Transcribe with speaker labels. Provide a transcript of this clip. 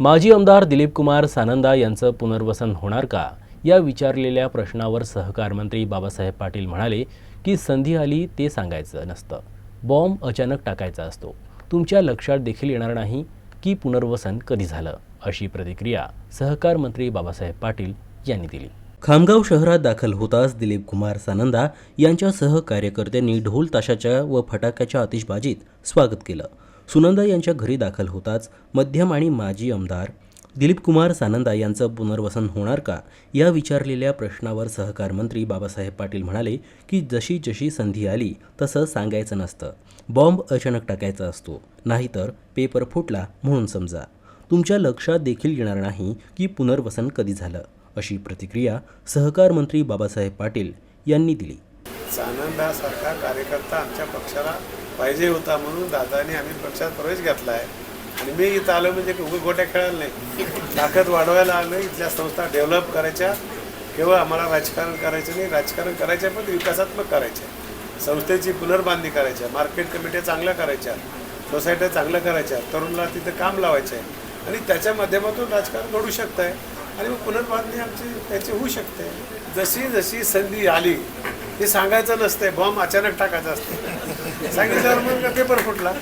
Speaker 1: माजी आमदार दिलीपकुमार सानंदा यांचं पुनर्वसन होणार का? या विचारलेल्या प्रश्नावर सहकार मंत्री बाबासाहेब पाटील म्हणाले की संधी आली ते सांगायचं नसतं. बॉम्ब अचानक टाकायचा असतो. तुमच्या लक्षात देखील येणार नाही की पुनर्वसन कधी झालं अशी प्रतिक्रिया सहकार मंत्री बाबासाहेब पाटील यांनी दिली. खामगाव शहरात दाखल होताच दिलीप कुमार सानंदा यांच्यासह कार्यकर्त्यांनी ढोल ताशाच्या व फटाक्याच्या आतिषबाजीत स्वागत केलं. सुनंदा यांच्या घरी दाखल होताच मध्यम आणि माजी आमदार दिलीपकुमार सानंदा यांचं पुनर्वसन होणार का? या विचारलेल्या प्रश्नावर सहकार मंत्री बाबासाहेब पाटील म्हणाले की जशी जशी संधी आली तसं सांगायचं नसतं. बॉम्ब अचानक टाकायचा असतो नाहीतर पेपर फुटला म्हणून समजा. तुमच्या लक्षात देखील येणार नाही की पुनर्वसन कधी झालं अशी प्रतिक्रिया सहकार मंत्री बाबासाहेब पाटील यांनी दिली.
Speaker 2: सानंदासारखा कार्यकर्ता आमच्या पक्षाला पाहिजे होता म्हणून दादाने आम्ही पक्षात प्रवेश घेतला आहे. आणि मी इथं आलो म्हणजे उभे गोट्या खेळायला नाही. ताकद वाढवायला आलो इथल्या संस्था डेव्हलप करायच्या केवळ आम्हाला राजकारण करायचं नाही राजकारण करायचं पण विकासात्मक करायचे संस्थेची पुनर्बांधणी करायच्या मार्केट कमिट्या चांगल्या करायच्या सोसायट्या चांगल्या करायच्या तरुणाला तिथं काम लावायचं आहे आणि त्याच्या माध्यमातून राजकारण घडू शकतं आहे आणि मग पुनर्बांधणी आमची त्याची होऊ शकते. जशी जशी संधी आली हे सांगायचं नसतंय बॉम्ब अचानक टाकायचा असते सांगितल्यावर मग पेपर फुटला.